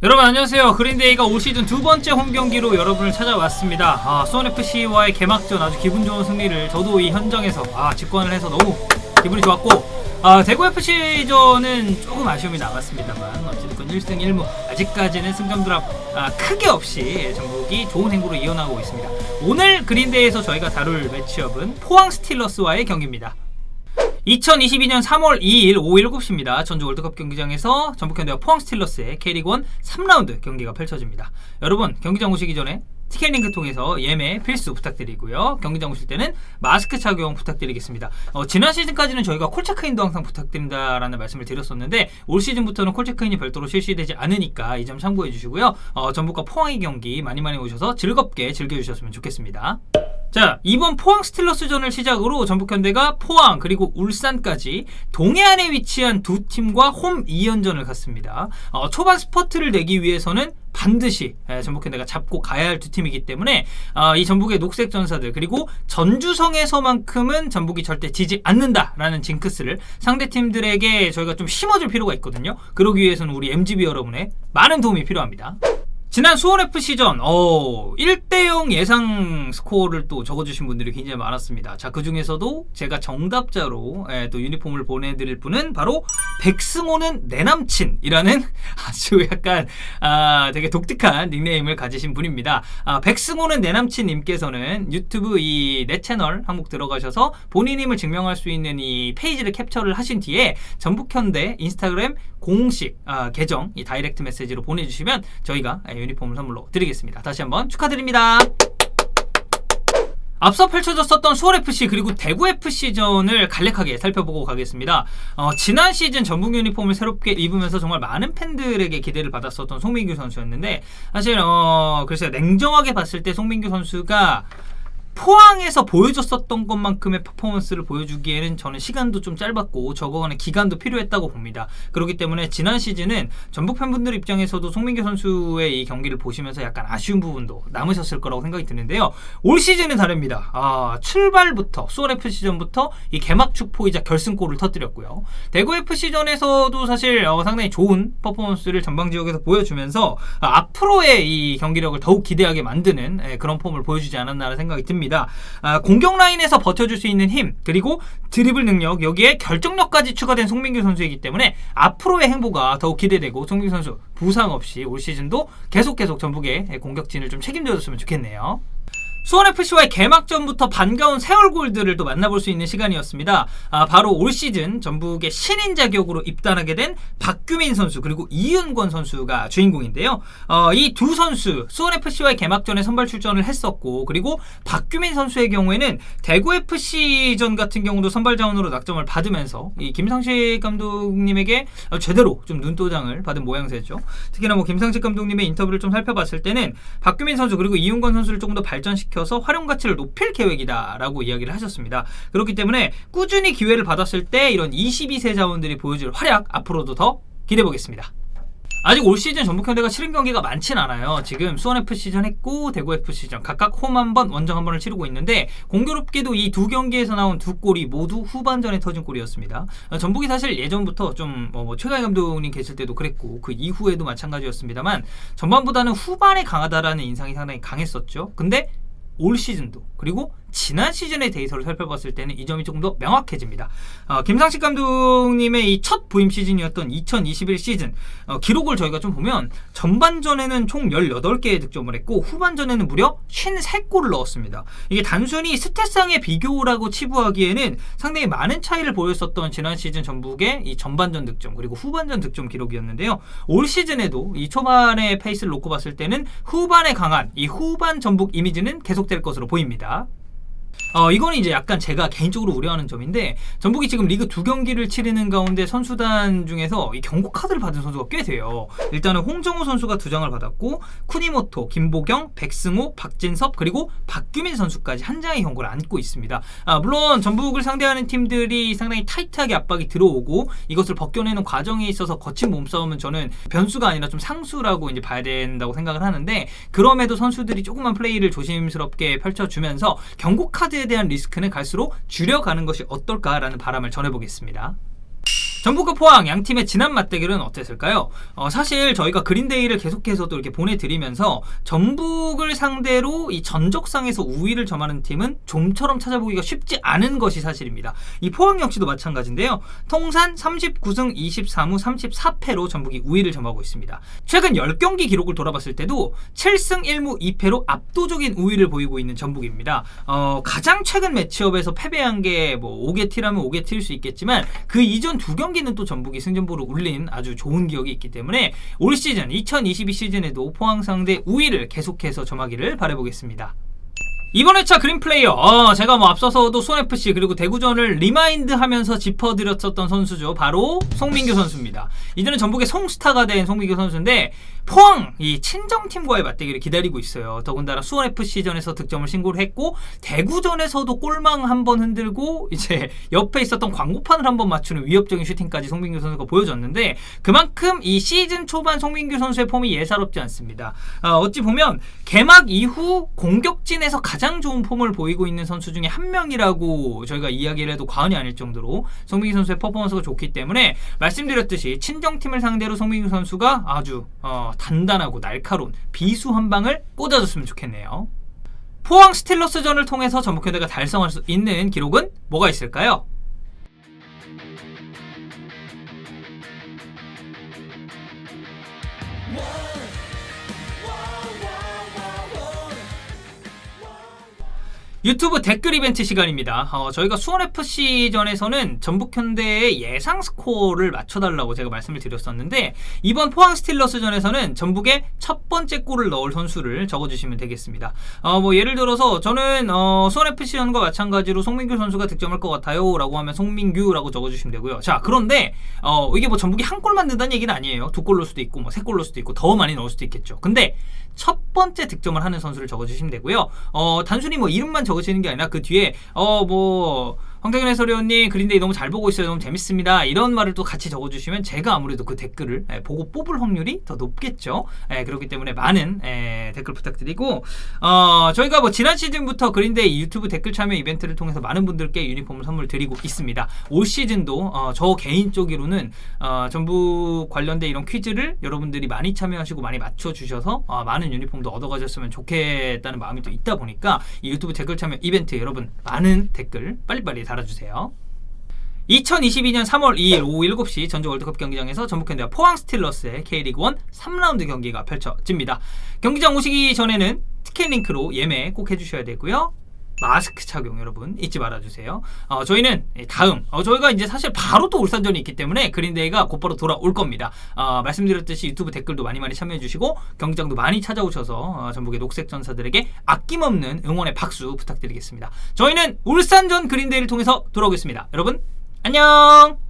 여러분 안녕하세요. 그린데이가 올 시즌 두 번째 홈 경기로 여러분을 찾아왔습니다. 아, 수원 FC와의 개막전 아주 기분 좋은 승리를 저도 이 현장에서 아, 직관을 해서 너무 기분이 좋았고 아, 대구 FC전은 조금 아쉬움이 남았습니다만 어쨌든 1승 1무 아직까지는 승점 드랍 아, 크게 없이 전북이 좋은 행보로 이어나가고 있습니다. 오늘 그린데이에서 저희가 다룰 매치업은 포항 스틸러스와의 경기입니다. 2022년 3월 2일 오후 7시입니다. 전주 월드컵 경기장에서 전북현대와 포항 스틸러스의 K리그1 3라운드 경기가 펼쳐집니다. 여러분 경기장 오시기 전에 티켓링크 통해서 예매 필수 부탁드리고요. 경기장 오실 때는 마스크 착용 부탁드리겠습니다. 어, 지난 시즌까지는 저희가 콜체크인도 항상 부탁드린다라는 말씀을 드렸었는데 올 시즌부터는 콜체크인이 별도로 실시되지 않으니까 이 점 참고해 주시고요. 어, 전북과 포항의 경기 많이 많이 오셔서 즐겁게 즐겨주셨으면 좋겠습니다. 자 이번 포항 스틸러스전을 시작으로 전북현대가 포항 그리고 울산까지 동해안에 위치한 두 팀과 홈 2연전을 갖습니다. 어, 초반 스퍼트를 내기 위해서는 반드시 에, 전북현대가 잡고 가야 할 두 팀이기 때문에 어, 이 전북의 녹색 전사들 그리고 전주성에서만큼은 전북이 절대 지지 않는다라는 징크스를 상대 팀들에게 저희가 좀 심어줄 필요가 있거든요. 그러기 위해서는 우리 MGB 여러분의 많은 도움이 필요합니다. 지난 수원FC전 어, 1대0 예상 스코어를 또 적어주신 분들이 굉장히 많았습니다. 자, 그 중에서도 제가 정답자로 예, 또 유니폼을 보내드릴 분은 바로 백승호는 내 남친이라는 아주 약간 아, 되게 독특한 닉네임을 가지신 분입니다. 아, 백승호는 내 남친님께서는 유튜브 이 내 채널 항목 들어가셔서 본인임을 증명할 수 있는 이 페이지를 캡처를 하신 뒤에 전북현대 인스타그램 공식 아, 계정 이 다이렉트 메시지로 보내주시면 저희가 아, 유니폼을 선물로 드리겠습니다. 다시 한번 축하드립니다. 앞서 펼쳐졌었던 수원FC 그리고 대구FC전을 간략하게 살펴보고 가겠습니다. 어, 지난 시즌 전북 유니폼을 새롭게 입으면서 정말 많은 팬들에게 기대를 받았었던 송민규 선수였는데 사실 어, 글쎄요 냉정하게 봤을 때 송민규 선수가 포항에서 보여줬었던 것만큼의 퍼포먼스를 보여주기에는 저는 시간도 좀 짧았고 저거는 기간도 필요했다고 봅니다. 그렇기 때문에 지난 시즌은 전북 팬분들 입장에서도 송민규 선수의 이 경기를 보시면서 약간 아쉬운 부분도 남으셨을 거라고 생각이 드는데요. 올 시즌은 다릅니다. 아, 출발부터 수원 FC전부터 이 개막 축포이자 결승골을 터뜨렸고요. 대구 FC전에서도 사실 어, 상당히 좋은 퍼포먼스를 전방 지역에서 보여주면서 아, 앞으로의 이 경기력을 더욱 기대하게 만드는 예, 그런 폼을 보여주지 않았나라는 생각이 듭니다. 아, 공격 라인에서 버텨줄 수 있는 힘 그리고 드리블 능력 여기에 결정력까지 추가된 송민규 선수이기 때문에 앞으로의 행보가 더욱 기대되고 송민규 선수 부상 없이 올 시즌도 계속 계속 전북의 공격진을 좀 책임져줬으면 좋겠네요. 수원FC와의 개막전부터 반가운 새 얼굴들을 또 만나볼 수 있는 시간이었습니다. 아, 바로 올 시즌 전북의 신인 자격으로 입단하게 된 박규민 선수 그리고 이윤권 선수가 주인공인데요. 어, 이 두 선수 수원FC와의 개막전에 선발 출전을 했었고 그리고 박규민 선수의 경우에는 대구FC전 같은 경우도 선발 자원으로 낙점을 받으면서 이 김상식 감독님에게 제대로 좀 눈도장을 받은 모양새죠. 특히나 뭐 김상식 감독님의 인터뷰를 좀 살펴봤을 때는 박규민 선수 그리고 이윤권 선수를 조금 더 발전시켜 서 활용 가치를 높일 계획이다라고 이야기를 하셨습니다. 그렇기 때문에 꾸준히 기회를 받았을 때 이런 22세 자원들이 보여줄 활약 앞으로도 더 기대해 보겠습니다. 아직 올 시즌 전북현대가 치른 경기가 많진 않아요. 지금 수원FC전 했고 대구FC전 각각 홈 한 번, 원정 한 번을 치르고 있는데 공교롭게도 이 두 경기에서 나온 두 골이 모두 후반전에 터진 골이었습니다. 어, 전북이 사실 예전부터 좀 뭐, 뭐 최강 감독님 계실 때도 그랬고 그 이후에도 마찬가지였습니다만 전반보다는 후반에 강하다라는 인상이 상당히 강했었죠. 근데 올 시즌도. 그리고 지난 시즌의 데이터를 살펴봤을 때는 이 점이 조금 더 명확해집니다. 어, 김상식 감독님의 이 첫 부임 시즌이었던 2021 시즌 어, 기록을 저희가 좀 보면 전반전에는 총 18개의 득점을 했고 후반전에는 무려 53골을 넣었습니다. 이게 단순히 스탯상의 비교라고 치부하기에는 상당히 많은 차이를 보였었던 지난 시즌 전북의 이 전반전 득점 그리고 후반전 득점 기록이었는데요. 올 시즌에도 이 초반의 페이스를 놓고 봤을 때는 후반에 강한 이 후반 전북 이미지는 계속될 것으로 보입니다. 어, 이거는 이제 약간 제가 개인적으로 우려하는 점인데 전북이 지금 리그 두 경기를 치르는 가운데 선수단 중에서 이 경고 카드를 받은 선수가 꽤 돼요. 일단은 홍정우 선수가 두 장을 받았고 쿠니모토, 김보경, 백승호, 박진섭 그리고 박규민 선수까지 한 장의 경고를 안고 있습니다. 아, 물론 전북을 상대하는 팀들이 상당히 타이트하게 압박이 들어오고 이것을 벗겨내는 과정에 있어서 거친 몸싸움은 저는 변수가 아니라 좀 상수라고 이제 봐야 된다고 생각을 하는데 그럼에도 선수들이 조금만 플레이를 조심스럽게 펼쳐주면서 경고 카드 카드에 대한 리스크는 갈수록 줄여가는 것이 어떨까라는 바람을 전해보겠습니다. 전북과 포항 양 팀의 지난 맞대결은 어땠을까요? 어, 사실 저희가 그린데이를 계속해서 또 이렇게 보내드리면서 전북을 상대로 이 전적상에서 우위를 점하는 팀은 좀처럼 찾아보기가 쉽지 않은 것이 사실입니다. 이 포항 역시도 마찬가지인데요. 통산 39승 23무 34패로 전북이 우위를 점하고 있습니다. 최근 10경기 기록을 돌아봤을 때도 7승 1무 2패로 압도적인 우위를 보이고 있는 전북입니다. 어, 가장 최근 매치업에서 패배한 게 뭐 5개 티라면 5개 티일 수 있겠지만 그 이전 두 경기 는 또 전북이 승전보를 울린 아주 좋은 기억이 있기 때문에 올 시즌 2022 시즌에도 포항 상대 우위를 계속해서 점하기를 바라보겠습니다. 이번 회차 그린 플레이어. 어, 제가 뭐 앞서서도 수원FC 그리고 대구전을 리마인드 하면서 짚어드렸었던 선수죠. 바로 송민규 선수입니다. 이제는 전북의 송스타가 된 송민규 선수인데 포항 이 친정팀과의 맞대결을 기다리고 있어요. 더군다나 수원FC전에서 득점을 신고를 했고 대구전에서도 골망 한 번 흔들고 이제 옆에 있었던 광고판을 한 번 맞추는 위협적인 슈팅까지 송민규 선수가 보여줬는데 그만큼 이 시즌 초반 송민규 선수의 폼이 예사롭지 않습니다. 어, 어찌 보면 개막 이후 공격진에서 가장 좋은 폼을 보이고 있는 선수 중에 한 명이라고 저희가 이야기를 해도 과언이 아닐 정도로 송민규 선수의 퍼포먼스가 좋기 때문에 말씀드렸듯이 친정팀을 상대로 송민규 선수가 아주 어, 단단하고 날카로운 비수 한 방을 꽂아줬으면 좋겠네요. 포항 스틸러스전을 통해서 전북현대가 달성할 수 있는 기록은 뭐가 있을까요? 유튜브 댓글 이벤트 시간입니다. 어, 저희가 수원FC전에서는 전북현대의 예상 스코어를 맞춰달라고 제가 말씀을 드렸었는데 이번 포항 스틸러스전에서는 전북의 첫 번째 골을 넣을 선수를 적어주시면 되겠습니다. 어, 뭐 예를 들어서 저는 어, 수원FC전과 마찬가지로 송민규 선수가 득점할 것 같아요 라고 하면 송민규라고 적어주시면 되고요. 자 그런데 어, 이게 뭐 전북이 한 골만 넣는다는 얘기는 아니에요. 두 골 넣을 수도 있고 뭐 세 골 넣을 수도 있고 더 많이 넣을 수도 있겠죠. 근데 첫 번째 득점을 하는 선수를 적어주시면 되고요. 어, 단순히 뭐 이름만 적 으시는 게 아니라 그 뒤에 어뭐 황태균 해설위원님 그린데이 너무 잘 보고 있어요. 너무 재밌습니다. 이런 말을 또 같이 적어주시면 제가 아무래도 그 댓글을 예, 보고 뽑을 확률이 더 높겠죠. 예, 그렇기 때문에 많은 예, 댓글 부탁드리고 어, 저희가 뭐 지난 시즌부터 그린데이 유튜브 댓글 참여 이벤트를 통해서 많은 분들께 유니폼을 선물 드리고 있습니다. 올 시즌도 어, 저 개인적으로는 어, 전부 관련된 이런 퀴즈를 여러분들이 많이 참여하시고 많이 맞춰주셔서 어, 많은 유니폼도 얻어가셨으면 좋겠다는 마음이 또 있다 보니까 이 유튜브 댓글 참여 이벤트 여러분 많은 댓글 빨리빨리 달아주세요. 2022년 3월 2일 오후 7시 전주 월드컵 경기장에서 전북현대와 포항 스틸러스의 K리그 1 3라운드 경기가 펼쳐집니다. 경기장 오시기 전에는 티켓 링크로 예매 꼭 해주셔야 되고요. 마스크 착용 여러분 잊지 말아주세요. 어, 저희는 다음 어, 저희가 이제 사실 바로 또 울산전이 있기 때문에 그린데이가 곧바로 돌아올 겁니다. 어, 말씀드렸듯이 유튜브 댓글도 많이 많이 참여해주시고 경기장도 많이 찾아오셔서 어, 전북의 녹색 전사들에게 아낌없는 응원의 박수 부탁드리겠습니다. 저희는 울산전 그린데이를 통해서 돌아오겠습니다. 여러분 안녕.